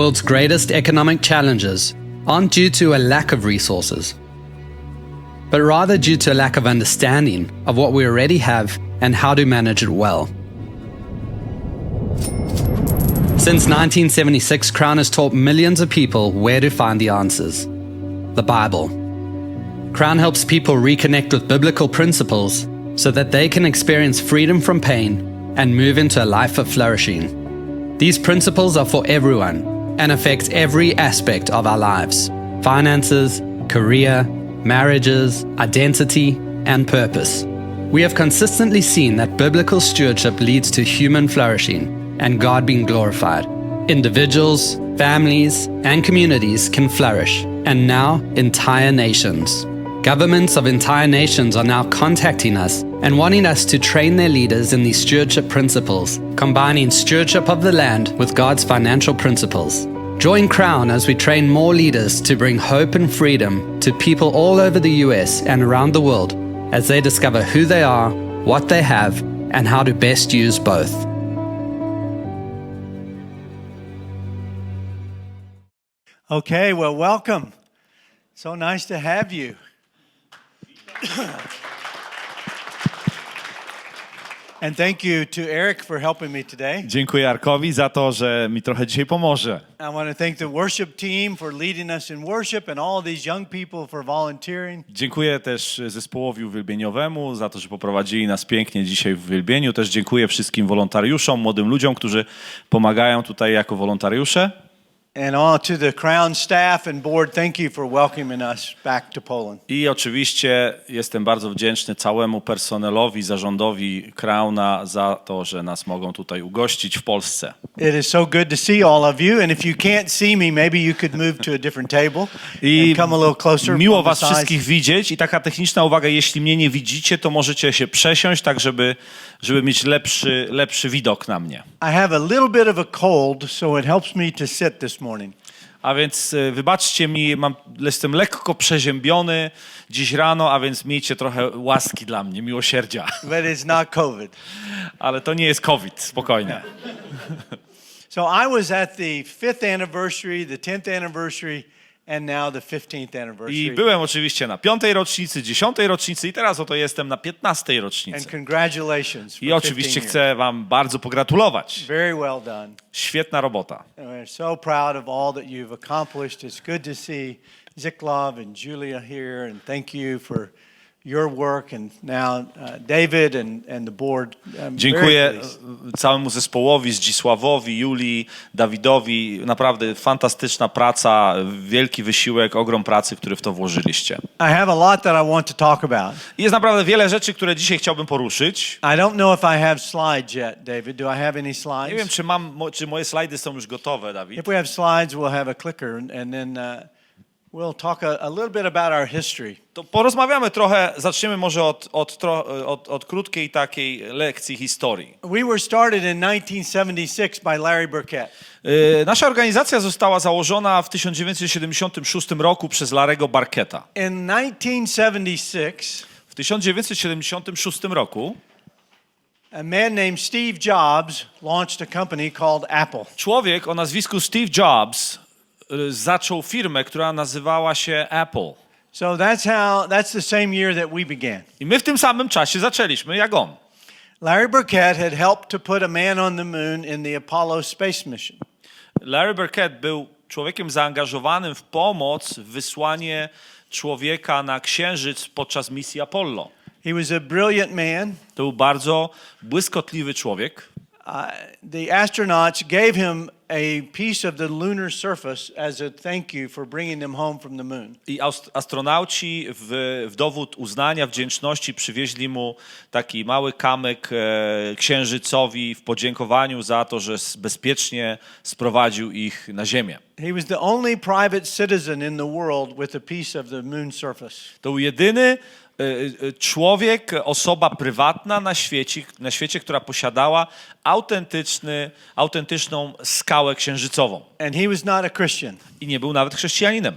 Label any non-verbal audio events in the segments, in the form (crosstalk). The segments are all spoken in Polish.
World's greatest economic challenges aren't due to a lack of resources, but rather due to a lack of understanding of what we already have and how to manage it well. Since 1976, Crown has taught millions of people where to find the answers the Bible. Crown helps people reconnect with biblical principles so that they can experience freedom from pain and move into a life of flourishing. These principles are for everyone and affects every aspect of our lives finances, career, marriages, identity, and purpose. We have consistently seen that biblical stewardship leads to human flourishing and God being glorified. Individuals, families, and communities can flourish, and now entire nations. Governments of entire nations are now contacting us and wanting us to train their leaders in these stewardship principles, combining stewardship of the land with God's financial principles. Join Crown as we train more leaders to bring hope and freedom to people all over the US and around the world as they discover who they are, what they have, and how to best use both. Okay, well, welcome. So nice to have you. And thank you to Eric for helping me today. Dziękuję Arkowi za to, że mi trochę dzisiaj pomoże. I want to thank the worship team for leading us in worship and all these young people for volunteering. Dziękuję też zespołowi uwielbieniowemu za to, że poprowadzili nas pięknie dzisiaj w uwielbieniu. Też dziękuję wszystkim wolontariuszom, młodym ludziom, którzy pomagają tutaj jako wolontariusze. And all to the Crown staff and board, thank you for welcoming us back to Poland. I oczywiście jestem bardzo wdzięczny całemu personelowi, zarządowi Krauna za to, że nas mogą tutaj ugościć w Polsce. It is so good to see all of you. And if you can't see me, maybe you could move to a different table I and come a little closer. miło was wszystkich widzieć i taka techniczna uwaga, jeśli mnie nie widzicie, to możecie się przesiąść tak, żeby, żeby mieć lepszy, lepszy widok na mnie. I have a little bit of a cold, so it helps me to sit this morning. A więc e, wybaczcie mi, mam, jestem lekko przeziębiony dziś rano, a więc miejcie trochę łaski dla mnie, miłosierdzia. But it's not COVID. (laughs) Ale to nie jest COVID, spokojnie. (laughs) So I was at the fifth anniversary, the 10th anniversary, and now the 15th I anniversary. byłem oczywiście na piątej rocznicy, dziesiątej rocznicy i teraz oto jestem na piętnastej And rocznicy. congratulations. For I oczywiście 15 years. chcę wam bardzo pogratulować. Very well done. Świetna robota. And we're so proud of all that you've accomplished. It's good to see and Julia here, and thank you for your work, and now David and, and the board. I'm very Dziękuję pleased. całemu zespołowi, Zdzisławowi, Julii, Dawidowi. Naprawdę fantastyczna praca, wielki wysiłek, ogrom pracy, który w to włożyliście. I have a lot that I want to talk about. Jest naprawdę wiele rzeczy, które dzisiaj chciałbym poruszyć. I don't know if I have slides yet, David. Do I have any Nie wiem, slides? czy, mam, czy moje slajdy są już gotowe, Dawid. If we have slides, we'll have a clicker, and then uh, we'll talk a, a little bit about our history. To porozmawiamy trochę, zaczniemy może od, od, tro, od, od krótkiej takiej lekcji historii. We were started in 1976 by Larry Burkett. Yy, nasza organizacja została założona w 1976 roku przez Larego Barketa. In 1976, W 1976 roku a man named Steve Jobs launched a company called Apple. człowiek o nazwisku Steve Jobs y, zaczął firmę, która nazywała się Apple. So that's how that's the same year that we began. I my w tym samym czasie zaczęliśmy, jak on. Larry Burkett had helped to put a man on the moon in the Apollo space mission. Larry Burkett był człowiekiem zaangażowanym w pomoc w wysłanie człowieka na księżyc podczas misji Apollo. He was a brilliant man. To był bardzo błyskotliwy człowiek. Uh, the astronauts gave him a piece of the lunar surface as a thank you for bringing them home from the moon. I aust- astronauci w, w dowód uznania, wdzięczności przywieźli mu taki mały kamyk e, księżycowi w podziękowaniu za to, że s- bezpiecznie sprowadził ich na Ziemię. He was the only private citizen in the world with a piece of the moon surface. To był jedyny człowiek, osoba prywatna na świecie, na świecie, która posiadała autentyczny, autentyczną skałę księżycową. And he was not a Christian, I nie był nawet chrześcijaninem.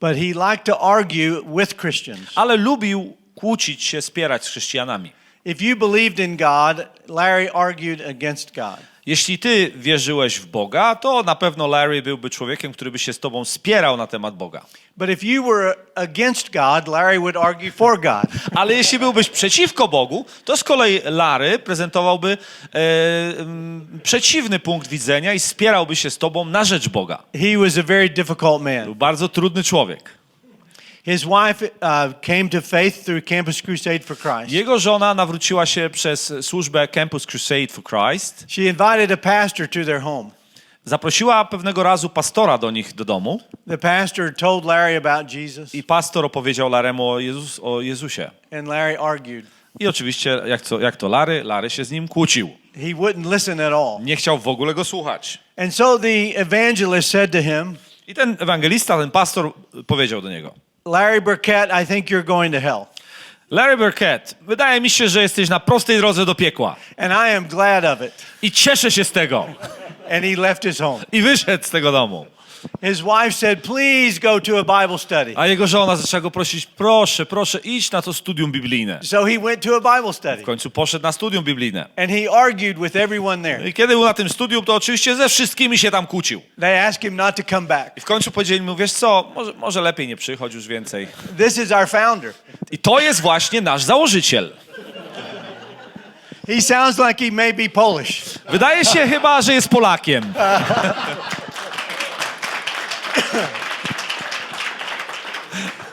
but he liked to argue with Christians. Ale lubił kłócić się, spierać z chrześcijanami. If you believed in God, Larry argued against God. Jeśli ty wierzyłeś w Boga, to na pewno Larry byłby człowiekiem, który by się z tobą spierał na temat Boga. But if you were against God, Larry would argue for God. (laughs) Ale jeśli byłbyś przeciwko Bogu, to z kolei Larry prezentowałby e, mm, przeciwny punkt widzenia i spierałby się z tobą na rzecz Boga. He was a very difficult man. Był bardzo trudny człowiek. His wife uh, came to faith through Campus Crusade for Christ. Jego żona nawróciła się przez służbę Campus Crusade for Christ. She invited a pastor to their home. Zaprosiła pewnego razu pastora do nich do domu The pastor told Larry about Jesus, i pastor opowiedział Laremu o, Jezus, o Jezusie. and Larry argued. I oczywiście, jak to, jak to Lary, Lary się z nim kłócił. He wouldn't listen at all. Nie chciał w ogóle go słuchać. And so the evangelist said to him, I ten ewangelista, ten pastor powiedział do niego: Larry Burkett, I think you're going to hell. Larry Burkett, wydaje mi się, że jesteś na prostej drodze do piekła. And I am glad of it. I cieszę się z tego. And he left his home. I wyszedł z tego domu. His wife said, Please go to a Bible study. A jego żona zaczęła go prosić: proszę, proszę, idź na to studium biblijne. So he went to a Bible study. W końcu poszedł na studium biblijne. And he argued with everyone there. I kiedy był na tym studium, to oczywiście ze wszystkimi się tam kłócił. They asked him not to come back. I w końcu powiedzieli mu, wiesz co, może, może lepiej nie przychodź już więcej. This is our founder. I to jest właśnie nasz założyciel. He sounds like he may be Polish. Wydaje się chyba, że jest Polakiem. (laughs)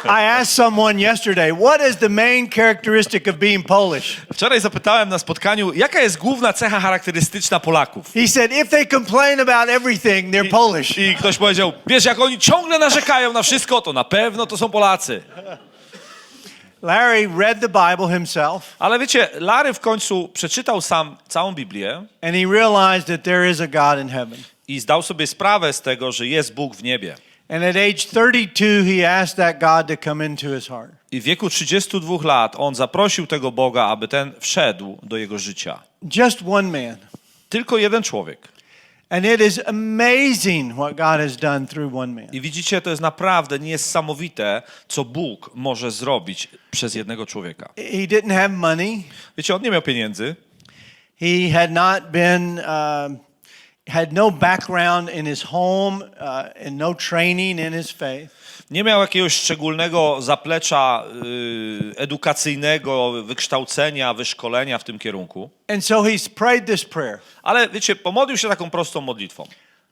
I asked someone yesterday, What is the main characteristic of being Polish? Wczoraj zapytałem na spotkaniu, jaka jest główna cecha charakterystyczna Polaków. He said, If they complain about everything, they're Polish. I ktoś powiedział, wiesz, jak oni ciągle narzekają na wszystko, to na pewno to są Polacy. Larry read the Bible himself, Ale wiecie, Lary w końcu przeczytał sam całą Biblię and he realized that there is a God in heaven. i zdał sobie sprawę z tego, że jest Bóg w niebie. And at age 32, he asked that God to come into his heart. I w wieku 32 lat on zaprosił tego Boga, aby ten wszedł do jego życia. Just one man. Tylko jeden człowiek. And it is amazing what God has done through one man. I widzicie, to jest naprawdę niesamowite, co Bóg może zrobić przez jednego człowieka. He didn't have money. Wiecie, on nie miał pieniędzy, He had not been, um, had no background in his home uh, and no training in his faith. Nie miał jakiegoś szczególnego zaplecza y, edukacyjnego, wykształcenia, wyszkolenia w tym kierunku. And so he's prayed this prayer Ale wiecie, pomodlił się taką prostą modlitwą.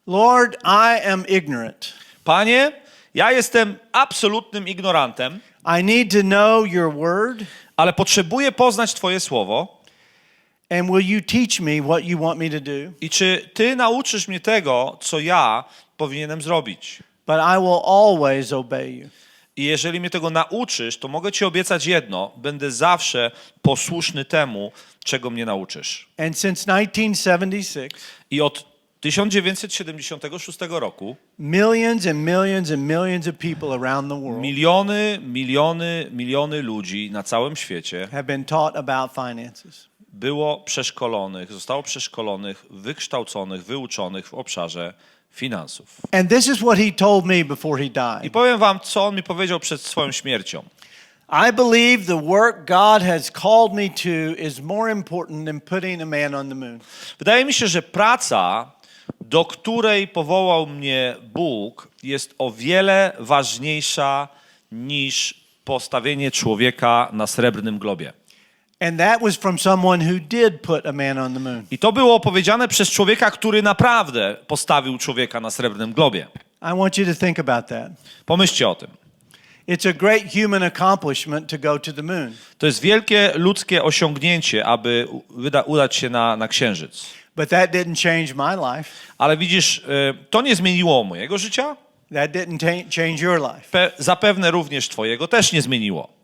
Lord, I am ignorant. Panie, ja jestem absolutnym ignorantem, I need to know your word, ale potrzebuję poznać Twoje słowo. and will you teach me what you want me to do? I czy Ty nauczysz mnie tego, co ja powinienem zrobić? But I will always obey you. I jeżeli mnie tego nauczysz, to mogę Ci obiecać jedno: będę zawsze posłuszny temu, czego mnie nauczysz. And since 1976, I od 1976 roku millions and millions and millions of people around the world miliony, miliony, miliony ludzi na całym świecie have been taught about finances. było przeszkolonych, zostało przeszkolonych, wykształconych, wyuczonych w obszarze finansów. And this is what he told me before he I died. powiem wam, co on mi powiedział przed swoją śmiercią. I believe the work God has called me to is more important than putting a man on the moon. Wydaje mi się, że praca, do której powołał mnie Bóg, jest o wiele ważniejsza niż postawienie człowieka na srebrnym globie. I to było powiedziane przez człowieka, który naprawdę postawił człowieka na srebrnym globie. I want you to think about that. Pomyślcie o tym. It's a great human accomplishment to go to the moon. To jest wielkie ludzkie osiągnięcie, aby u- wyda, udać się na, na księżyc. But that didn't change my life. Ale widzisz, y, to nie zmieniło mojego życia, That didn't change your life. pe, zapewne również twojego też nie zmieniło.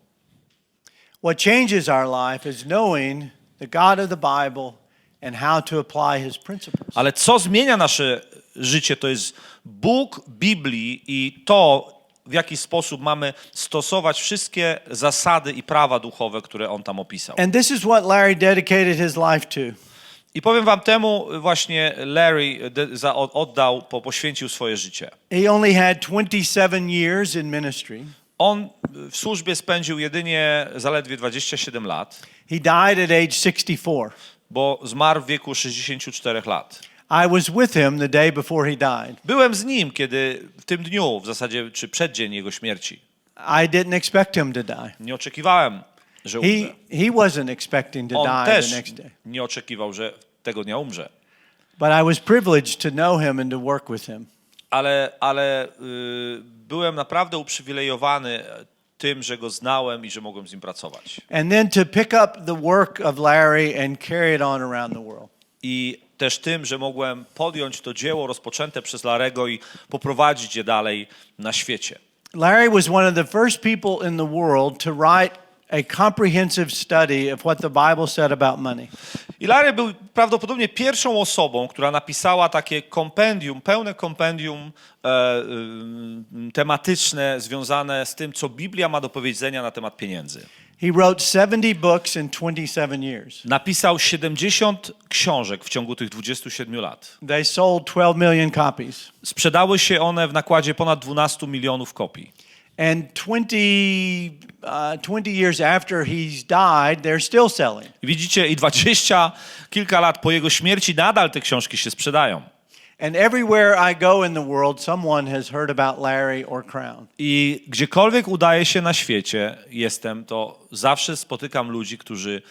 What changes our life is knowing the God of the Bible and how to apply his principles. Ale co zmienia nasze życie, to jest Bóg Biblii i to, w jaki sposób mamy stosować wszystkie zasady i prawa duchowe, które on tam opisał. And this is what Larry dedicated his life to. I powiem wam temu właśnie Larry oddał, po- poświęcił swoje życie. He only had 27 years in ministry. On w służbie spędził jedynie zaledwie 27 lat. He died at age 64. bo zmarł w wieku 64 lat. I was with him the day before he died. Byłem z nim, kiedy w tym dniu, w zasadzie, czy przeddzień jego śmierci. I didn't expect him to die. Nie oczekiwałem, że umrze. He, he wasn't expecting to On die też the next day. nie oczekiwał, że tego dnia umrze. But I was privileged to know him and to work with him. Ale, ale y, byłem naprawdę uprzywilejowany tym, że go znałem i że mogłem z nim pracować. And then to pick up the work of Larry and carry it on around the world. I też tym, że mogłem podjąć to dzieło rozpoczęte przez Larego i poprowadzić je dalej na świecie. Larry was one of the first people in the world to write a comprehensive study of what the Bible said about money. I Larry był prawdopodobnie pierwszą osobą, która napisała takie kompendium, pełne kompendium e, y, tematyczne związane z tym, co Biblia ma do powiedzenia na temat pieniędzy. He wrote 70 books in 27 years. Napisał 70 książek w ciągu tych 27 lat. They sold 12 million copies. Sprzedały się one w nakładzie ponad 12 milionów kopii. And 20, uh, 20 years after he's died, they're still selling. I widzicie, i 20 kilka lat po jego śmierci nadal te książki się sprzedają. And everywhere I go in the world, someone has heard about Larry or Crown. I gdziekolwiek udaje się na świecie, jestem, to zawsze spotykam ludzi, którzy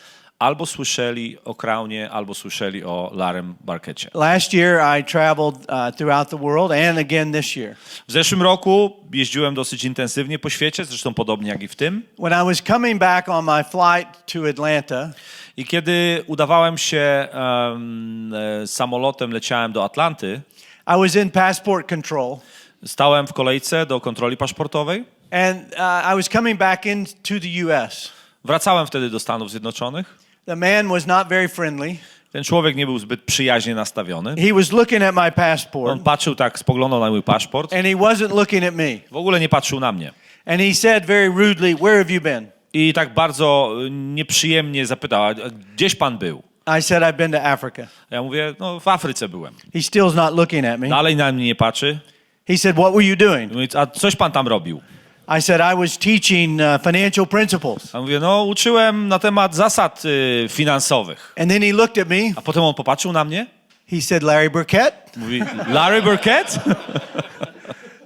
albo słyszeli o Crownie, albo słyszeli o Larem Barkecie. Last year, I traveled uh, throughout the world and again this year. W zeszłym roku jeździłem dosyć intensywnie po świecie, zresztą podobnie jak i w tym. When I was coming back on my flight to Atlanta, I kiedy udawałem się e, samolotem, leciałem do Atlanty, I was in passport control. stałem w kolejce do kontroli paszportowej. And uh, I was coming back into the U.S. Wracałem wtedy do Stanów Zjednoczonych. The man was not very friendly. Ten człowiek nie był zbyt przyjaźnie nastawiony. He was looking at my passport, On patrzył tak, spoglądał na mój paszport. and he wasn't looking at me. W ogóle nie patrzył na mnie. And he said very rudely, Where have you been? I tak bardzo y, nieprzyjemnie zapytał, "A gdzieś pan był? I said, I've been to Africa. Ja mówię, no w Afryce byłem. He still's not looking at me. Dalej na mnie nie patrzy. He said, What were you doing? Mówi, a coś pan tam robił? I said, I was teaching uh, financial principles. A mówię, no uczyłem na temat zasad y, finansowych. And then he looked at me. A potem on popatrzył na mnie. He said, Larry Burkett? Mówi, Larry Burkett? (laughs)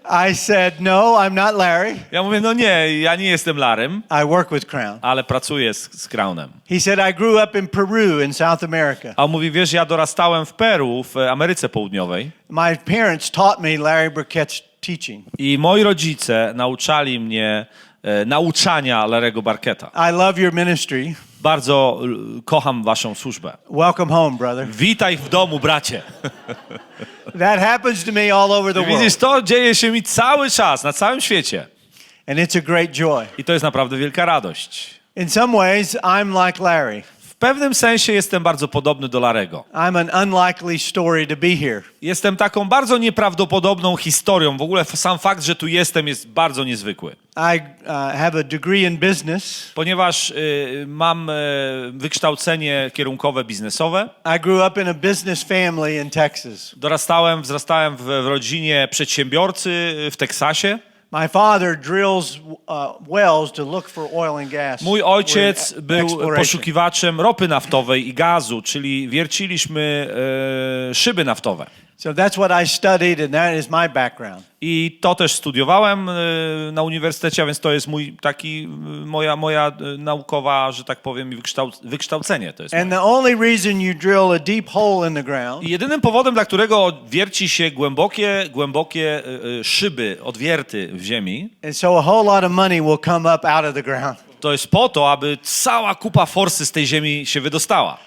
I said, No, I'm not Larry. Ja mówię, no nie, ja nie jestem Larym, I work with Crown. ale pracuję z, z Crownem. He said, I grew up in Peru in South America. A on mówi, wiesz, ja dorastałem w Peru, w Ameryce Południowej My parents taught me Larry Burkett's teaching. i moi rodzice nauczali mnie e, nauczania Larego Barketa. I love your ministry. Bardzo l- kocham waszą służbę. Welcome home, brother. Witaj w domu, bracie. That happens to me all over the Widzisz, world. to dzieje się mi cały czas, na całym świecie. And it's a great joy. I to jest naprawdę wielka radość. In some ways, I'm like Larry. W pewnym sensie jestem bardzo podobny do Larego. I'm an unlikely story to be here. Jestem taką bardzo nieprawdopodobną historią. W ogóle sam fakt, że tu jestem, jest bardzo niezwykły. I uh, have a degree in business. Ponieważ y, mam y, wykształcenie kierunkowe biznesowe, I grew up in a business family in Texas. dorastałem, wzrastałem w, w rodzinie przedsiębiorcy y, w Teksasie. My father drills uh, wells to look for oil and gas. Mój ojciec in był poszukiwaczem ropy naftowej i gazu, czyli wierciliśmy e, szyby naftowe. So that's what I studied, and that is my background. I to też studiowałem e, na uniwersytecie, a więc to jest mój taki, e, moja, moja e, naukowa, że tak powiem, wykształc wykształcenie. To jest And moje. the only reason you drill a deep hole in the ground I jedynym powodem, dla którego wierci się głębokie, głębokie szyby, odwierty w ziemi, is so a whole lot of money will come up out of the ground. to jest po to, aby cała kupa forsy z tej ziemi się wydostała.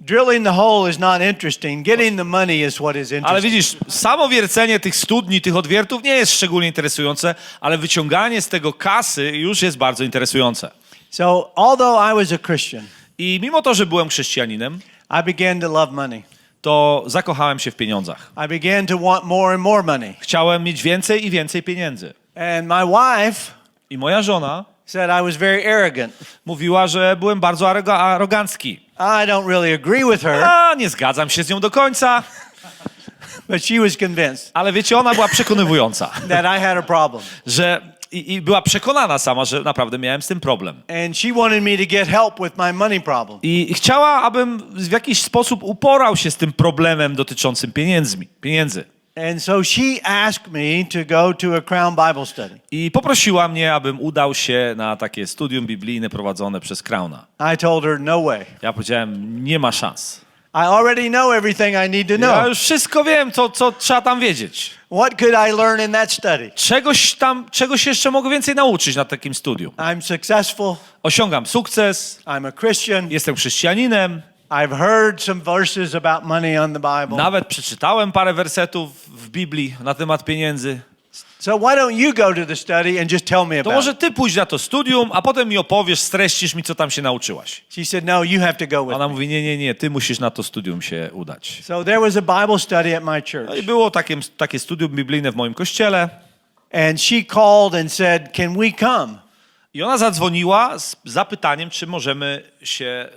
Drilling the hole is not interesting. Getting the money is what is Ale interesting. widzisz, samo wiercenie tych studni, tych odwiertów nie jest szczególnie interesujące, ale wyciąganie z tego kasy już jest bardzo interesujące. So, although I was a Christian, I mimo to, że byłem chrześcijaninem, I began to love money. to zakochałem się w pieniądzach. I began to want more and more money. Chciałem mieć więcej i więcej pieniędzy. And my wife I moja żona said I was very arrogant. mówiła, że byłem bardzo aroga- arogancki. I don't really agree with her, A, nie zgadzam się z nią do końca, but she was convinced ale wiecie, ona była przekonywująca, (laughs) that I had a problem. że i, i była przekonana sama, że naprawdę miałem z tym problem. And she wanted me to get help with my money problem. I chciała, abym w jakiś sposób uporał się z tym problemem dotyczącym pieniędzmi, pieniędzy. And so she asked me to go to a Crown Bible study. I poprosiła mnie, abym udał się na takie studium biblijne prowadzone przez Krauna. I told her, no way. Ja powiedziałem, nie ma szans. I already know everything I need to Ja know. już wszystko wiem, co, co trzeba tam wiedzieć. What could I learn in that study? Czegoś tam, czegoś jeszcze mogę więcej nauczyć na takim studium. I'm successful. Osiągam sukces, I'm a Christian. jestem chrześcijaninem, I've heard some verses about money on the Bible. nawet przeczytałem parę wersetów w Biblii na temat pieniędzy. So why don't you go to the study and just tell me To about może it? ty pójdź na to studium, a potem mi opowiesz, streścisz mi, co tam się nauczyłaś. She said, no, you have to go with Ona me. mówi, nie, nie, nie, ty musisz na to studium się udać. So there was a Bible study at my No i church. było takie, takie studium biblijne w moim kościele And she called and said, can we come? i ona zadzwoniła z zapytaniem, czy możemy się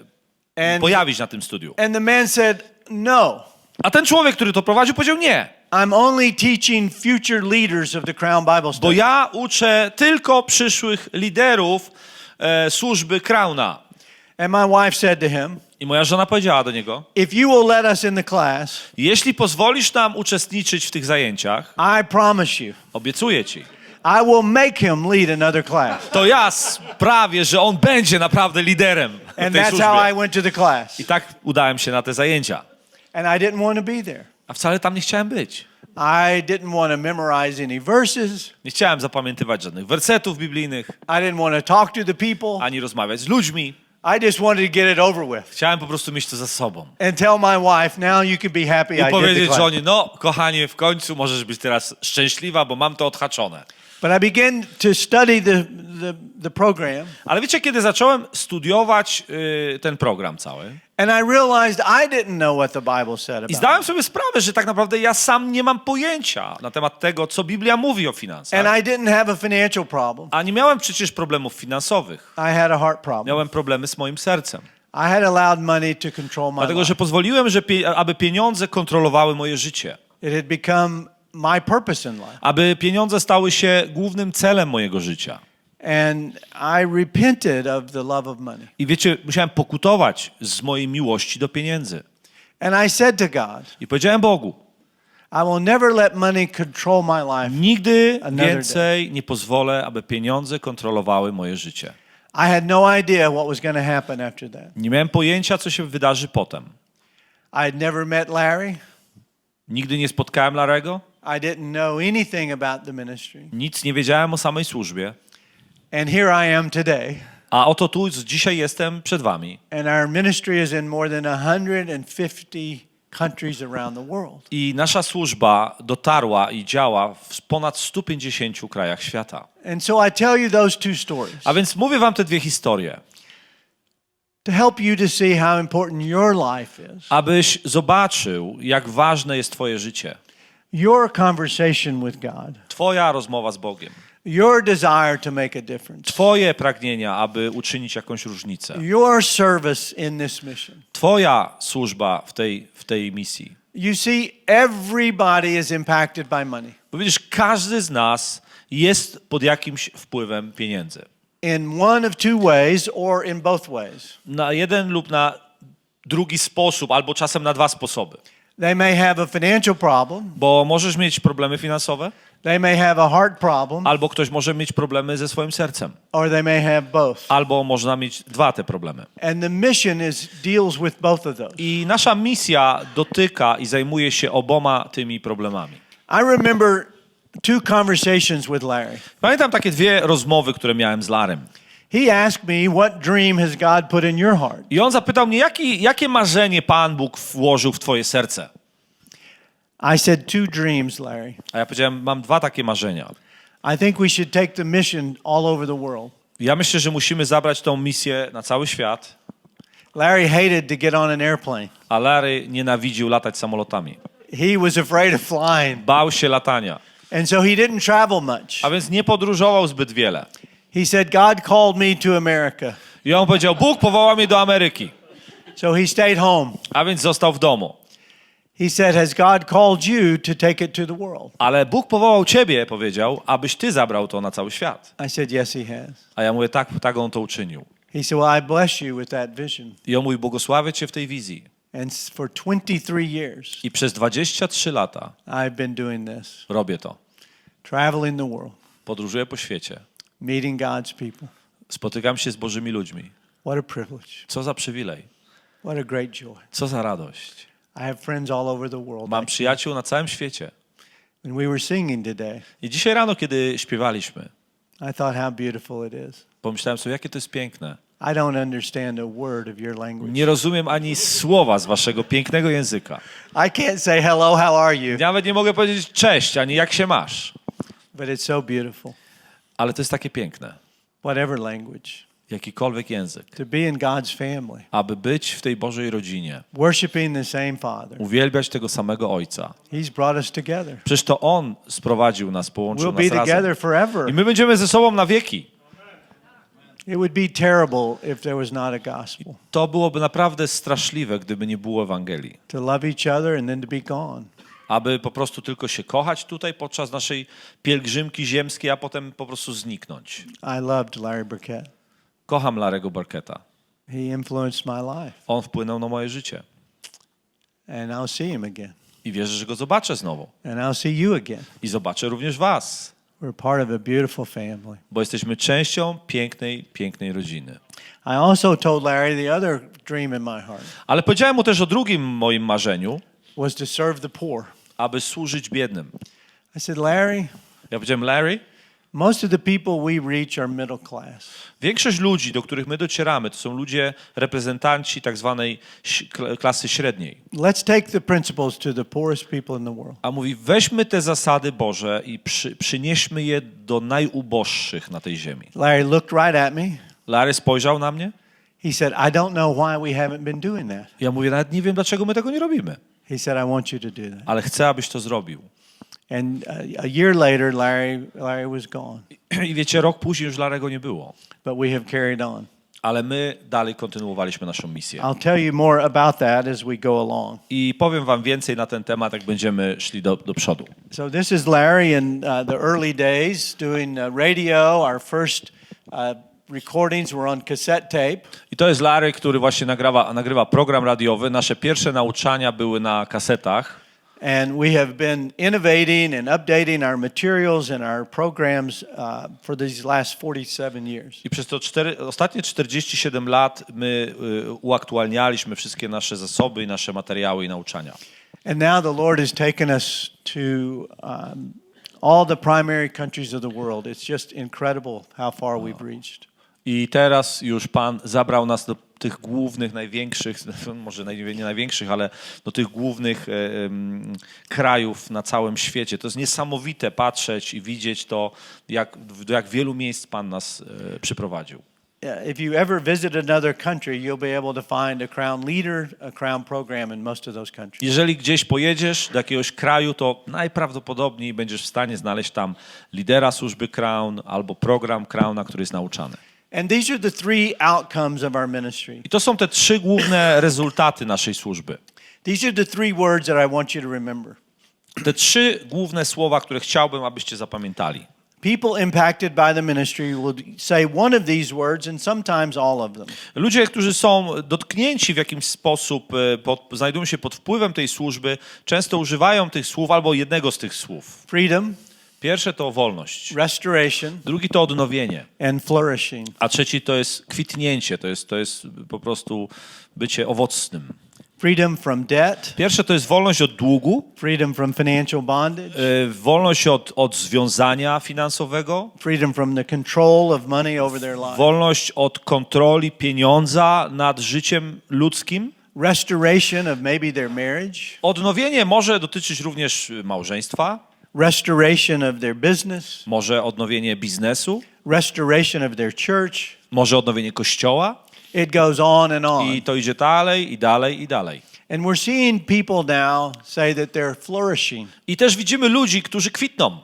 And, pojawić na tym studium. and the man said, no. A ten człowiek, który to prowadził, powiedział nie, I'm only teaching future leaders of the Crown Bible bo Study. ja uczę tylko przyszłych liderów e, służby Krauna. And my wife said to him, I moja żona powiedziała do niego, if you will let us in the class, jeśli pozwolisz nam uczestniczyć w tych zajęciach, I promise you, obiecuję ci, I will make him lead another class. to ja sprawię, że on będzie naprawdę liderem And tej that's how I went to the class. I tak udałem się na te zajęcia. And I didn't want to be there. A wcale tam nie chciałem być. I didn't want to memorize any verses. Nie chciałem zapamiętywać żadnych wersetów biblijnych, I didn't want to talk to the people. ani rozmawiać z ludźmi. I just wanted to get it over with Chciałem po prostu mieć to za sobą. and tell my wife, now you can be happy I I did the powiedzieć class. żonie, no kochanie, w końcu możesz być teraz szczęśliwa, bo mam to odhaczone. But I began to study the, the, the program, Ale wiecie, kiedy zacząłem studiować y, ten program cały and I realized I didn't know what the Bible said i about it. zdałem sobie sprawę, że tak naprawdę ja sam nie mam pojęcia na temat tego, co Biblia mówi o finansach. And I didn't have a financial problem. A nie miałem przecież problemów finansowych. I had a heart problem. Miałem problemy z moim sercem. I had allowed money to control my Dlatego, że pozwoliłem, że aby pieniądze kontrolowały moje życie. It had become my purpose in life. Aby pieniądze stały się głównym celem mojego życia. And I repented of the love of money. I wiecie, musiałem pokutować z mojej miłości do pieniędzy. And I said to God, I powiedziałem Bogu, I will never let money control my life. nigdy Another więcej nie pozwolę, aby pieniądze kontrolowały moje życie. I had no idea what was going to happen after that. Nie miałem pojęcia, co się wydarzy potem. I had never met Larry. Nigdy nie spotkałem Larego, I didn't know anything about the ministry. nic nie wiedziałem o samej służbie. And here I am today. A oto tu dzisiaj jestem przed wami. And our ministry is in more than 150 countries around the world. I nasza służba dotarła i działa w ponad 150 krajach świata. And so I tell you those two stories A więc mówię wam te dwie historie, to help you to see how important your life is. abyś zobaczył, jak ważne jest twoje życie. Your conversation with God. Twoja rozmowa z Bogiem. Your desire to make a difference. Twoje pragnienia, aby uczynić jakąś różnicę. Your service in this mission. Twoja służba w tej, w tej misji. You see, everybody is impacted by money Bo widzisz, każdy z nas jest pod jakimś wpływem pieniędzy. in one of two ways or in both ways. Na jeden lub na drugi sposób, albo czasem na dwa sposoby. They may have a financial problem, Bo możesz mieć problemy finansowe, they may have a heart problem, albo ktoś może mieć problemy ze swoim sercem. or they may have both. Albo można mieć dwa te problemy. And the mission is deals with both of those. I nasza misja dotyka i zajmuje się oboma tymi problemami. I remember two conversations with Larry. Pamiętam takie dwie rozmowy, które miałem z Larem. He asked me, What dream has God put in your heart? I on zapytał mnie, jaki, jakie marzenie Pan Bóg włożył w twoje serce? I said, Two dreams, Larry. A ja powiedziałem, mam dwa takie marzenia. I think we should take the mission all over the world. Ja myślę, że musimy zabrać tą misję na cały świat, Larry hated to get on an airplane. a Larry nienawidził latać samolotami. He was afraid of flying. Bał się latania, And so he didn't travel much. a więc nie podróżował zbyt wiele. He said, God called me to America. I on powiedział, Bóg powołał mnie do Ameryki, So he stayed home. a więc został w domu. He said, Has God called you to take it to the world? Ale Bóg powołał ciebie, powiedział, abyś ty zabrał to na cały świat. I said, Yes, He has. A ja mówię, tak, tak on to uczynił. He said, Well, I bless you with that vision. I on mówi, błogosławię cię w tej wizji. And for 23 years, I przez 23 lata I've been doing this, robię to. traveling the world, Podróżuję po świecie. Meeting God's people. Spotykam się z Bożymi ludźmi. What a privilege. Co za przywilej. What a great joy. Co za radość. I have friends all over the world. Mam przyjaciół na całym świecie. When we were singing today, I dzisiaj rano, kiedy śpiewaliśmy, I thought how beautiful it is. pomyślałem sobie, jakie to jest piękne. I don't understand a word of your language. Nie rozumiem ani słowa z waszego pięknego języka. I can't say hello, how are you? Nawet nie mogę powiedzieć cześć, ani jak się masz. But it's so beautiful. Ale to jest takie piękne. Whatever language. Jakikolwiek język. To be in God's family, Aby być w tej Bożej rodzinie. worshiping the same Father. Uwielbiać tego samego Ojca. He's brought us together. Przecież to On sprowadził nas, połączył We'll be nas razem. together forever. I my będziemy ze sobą na wieki. It would be terrible if there was not a gospel. To byłoby naprawdę straszliwe, gdyby nie było Ewangelii. To love each other and then to be gone. Aby po prostu tylko się kochać tutaj podczas naszej pielgrzymki ziemskiej, a potem po prostu zniknąć. I loved Larry Burkett. Kocham Larego Barketa. He influenced my life, On wpłynął na moje życie. and I'll see him again, I wierzę, że go zobaczę znowu. and I'll see you again. I zobaczę również was. We're part of a beautiful family. Bo jesteśmy częścią pięknej, pięknej rodziny. I also told Larry the other dream in my heart Ale powiedziałem mu też o drugim moim marzeniu, was to serve the poor. Aby służyć biednym. I said, Larry, Ja powiedziałem, Larry, most of the people we reach are middle class. większość ludzi, do których my docieramy, to są ludzie reprezentanci tak zwanej ś- kl- klasy średniej. Let's take the principles to the poorest people in the world. A mówi, weźmy te zasady Boże i przy, przynieśmy je do najuboższych na tej ziemi. Larry looked right at me. Larry spojrzał na mnie. He said, I don't know why we haven't been doing that. Ja mówię, nawet nie wiem, dlaczego my tego nie robimy. He said, I want you to do that. Ale chcę, abyś to zrobił. And uh, a year later, Larry, Larry was gone, I wiecie, rok później już Larego nie było. but we have carried on. Ale my dalej kontynuowaliśmy naszą misję. I'll tell you more about that as we go along. I powiem wam więcej na ten temat, jak będziemy szli do, do przodu. So this is Larry in uh, the early days doing uh, radio. Our first uh, recordings were on cassette tape. I to jest Larry, który właśnie nagrywa, nagrywa program radiowy. Nasze pierwsze nauczania były na kasetach. And we have been innovating and updating our materials and our programs uh, for these last 47 years. I przez to cztery, ostatnie 47 lat my y, uaktualnialiśmy wszystkie nasze zasoby i nasze materiały i nauczania. And now the Lord has taken us to um, all the primary countries of the world. It's just incredible how far we've reached. I teraz już Pan zabrał nas do tych głównych, największych, (laughs) może nie największych, ale do tych głównych e, krajów na całym świecie. To jest niesamowite patrzeć i widzieć to, jak, do jak wielu miejsc Pan nas e, przyprowadził. Yeah, If you ever visit another country, you'll be able to find a Crown leader, a Crown program in most of those countries. Jeżeli gdzieś pojedziesz do jakiegoś kraju, to najprawdopodobniej będziesz w stanie znaleźć tam lidera służby Crown albo program Crowna, który jest nauczany. And these are the three outcomes of our ministry. I to są te trzy główne rezultaty naszej służby. These are the three words that I want you to remember. Te trzy główne słowa, które chciałbym, abyście zapamiętali. People impacted by the ministry will say one of these words and sometimes all of them. Ludzie, którzy są dotknięci w jakimś sposób, e, pod, znajdują się pod wpływem tej służby, często używają tych słów albo jednego z tych słów. Freedom, Pierwsze to wolność, restoration, drugi to odnowienie, and flourishing. a trzeci to jest kwitnięcie, to jest, to jest po prostu bycie owocnym. Freedom from debt, Pierwsze to jest wolność od długu, freedom from financial bondage, e, wolność od, od związania finansowego, freedom from the control of money over their wolność od kontroli pieniądza nad życiem ludzkim. restoration of maybe their marriage, Odnowienie może dotyczyć również małżeństwa, restoration of their business, może odnowienie biznesu, restoration of their church. może odnowienie kościoła It goes on and on. i to idzie dalej i dalej i dalej. And we're seeing people now say that they're flourishing, I też widzimy ludzi, którzy kwitną,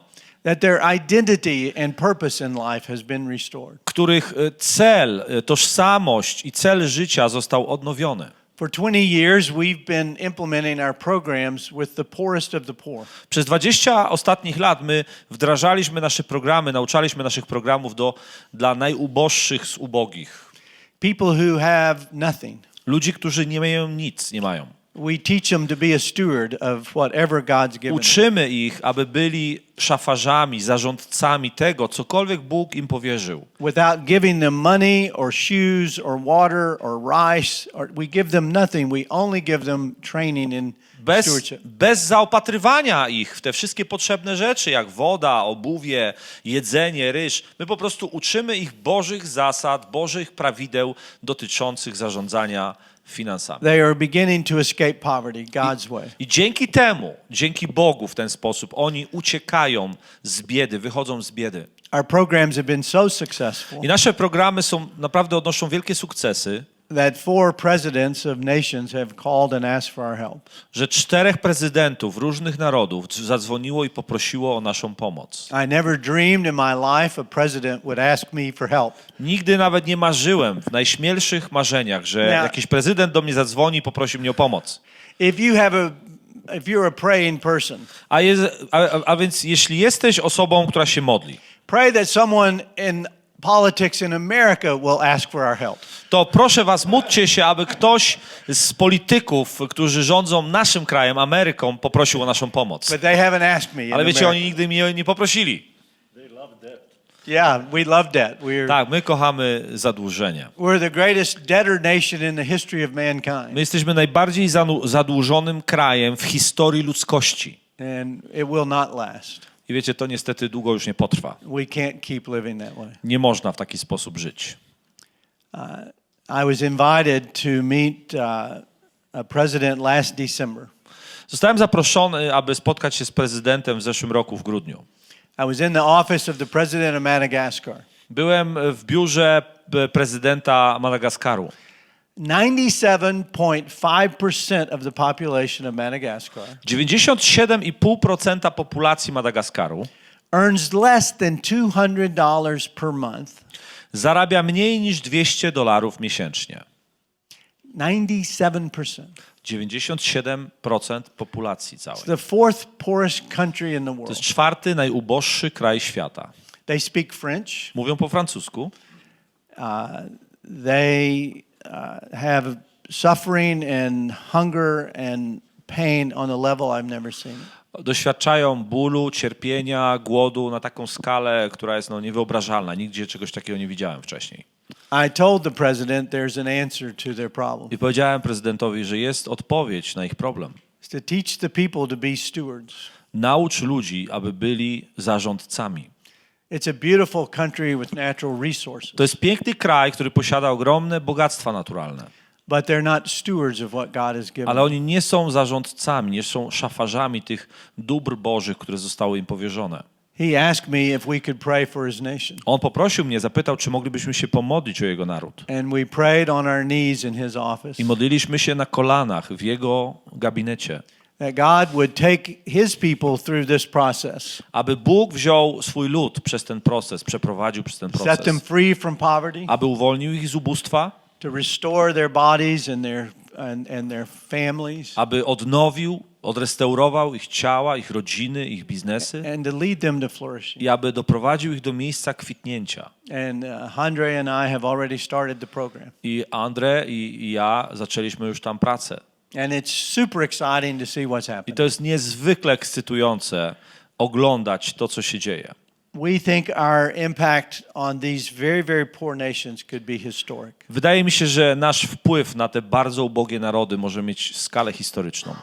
that their identity and purpose in life has been restored. których e, cel, e, tożsamość i cel życia został odnowiony. For 20 years, we've been implementing our programs with the poorest of the poor. Przez 20 ostatnich lat my wdrażaliśmy nasze programy, nauczaliśmy naszych programów do, dla najuboższych z ubogich. People who have nothing. Ludzi, którzy nie mają nic, nie mają. We teach them to be a steward of whatever God's given them. Uczymy ich, aby byli szafarzami, zarządcami tego, cokolwiek Bóg im powierzył. Without giving them money or shoes or water or rice, or we give them nothing. We only give them training in Bez, bez zaopatrywania ich w te wszystkie potrzebne rzeczy, jak woda, obuwie, jedzenie, ryż. My po prostu uczymy ich Bożych zasad, Bożych prawideł dotyczących zarządzania finansami. They are beginning to escape poverty God's way. I dzięki temu, dzięki Bogu w ten sposób, oni uciekają z biedy, wychodzą z biedy. Our programs have been so successful I nasze programy są naprawdę odnoszą wielkie sukcesy, that four presidents of nations have called and asked for our help. że czterech prezydentów różnych narodów zadzwoniło i poprosiło o naszą pomoc. I never dreamed in my life a president would ask me for help. Nigdy nawet nie marzyłem w najśmielszych marzeniach, że Ja- jakiś prezydent do mnie zadzwoni i poprosi mnie o pomoc. If you have a if you're a praying person, a, a- a więc jeśli jesteś osobą, która się modli, pray that someone in politics in America will ask for our help. to proszę was, módlcie się, aby ktoś z polityków, którzy rządzą naszym krajem, Ameryką, poprosił o naszą pomoc. But they haven't asked me. in Ale wiecie, America. oni nigdy mnie nie poprosili. Yeah, we love debt. We're Tak, my kochamy zadłużenie. we're the greatest debtor nation in the history of mankind, My jesteśmy najbardziej zanu- zadłużonym krajem w historii ludzkości. and it will not last. I wiecie, to niestety długo już nie potrwa. We can't keep living that way. Nie można w taki sposób żyć. I was invited to meet uh, a president last December. Zostałem zaproszony, aby spotkać się z prezydentem w zeszłym roku w grudniu. I was in the office of the president of Madagascar. Byłem w biurze prezydenta Madagaskaru. 97.5% of the population of Madagascar 97,5% populacji Madagaskaru earns less than $200 per month. zarabia mniej niż 200 dolarów miesięcznie. 97%. 97% populacji całej. The fourth poorest country in the To world. jest czwarty najuboższy kraj świata. They speak French. Mówią po francusku. They uh, have suffering and hunger and pain on a level I've never seen. Doświadczają bólu, cierpienia, głodu na taką skalę, która jest no, niewyobrażalna. Nigdzie czegoś takiego nie widziałem wcześniej. I told the president there's an answer to their problem. I powiedziałem prezydentowi, że jest odpowiedź na ich problem. It's to teach the people to be stewards. Naucz ludzi, aby byli zarządcami. To jest piękny kraj, który posiada ogromne bogactwa naturalne, but they're not stewards of what God has given. ale oni nie są zarządcami, nie są szafarzami tych dóbr bożych, które zostały im powierzone. On poprosił mnie, zapytał, czy moglibyśmy się pomodlić o jego naród. And we prayed on our knees in his office I modliliśmy się na kolanach w jego gabinecie, that God would take his people through this process, aby Bóg wziął swój lud przez ten proces, przeprowadził przez ten set them proces, free from poverty, aby uwolnił ich z ubóstwa, to restore their bodies and their and, and their families, aby odnowił, odrestaurował ich ciała, ich rodziny, ich biznesy and to lead them to flourishing. i aby doprowadził ich do miejsca kwitnięcia. And uh, Andre and I have already started the program. I Andre i, i ja zaczęliśmy już tam pracę. And it's super exciting to see what's I happening. to jest niezwykle ekscytujące oglądać to, co się dzieje. Wydaje mi się, że nasz wpływ na te bardzo ubogie narody może mieć skalę historyczną.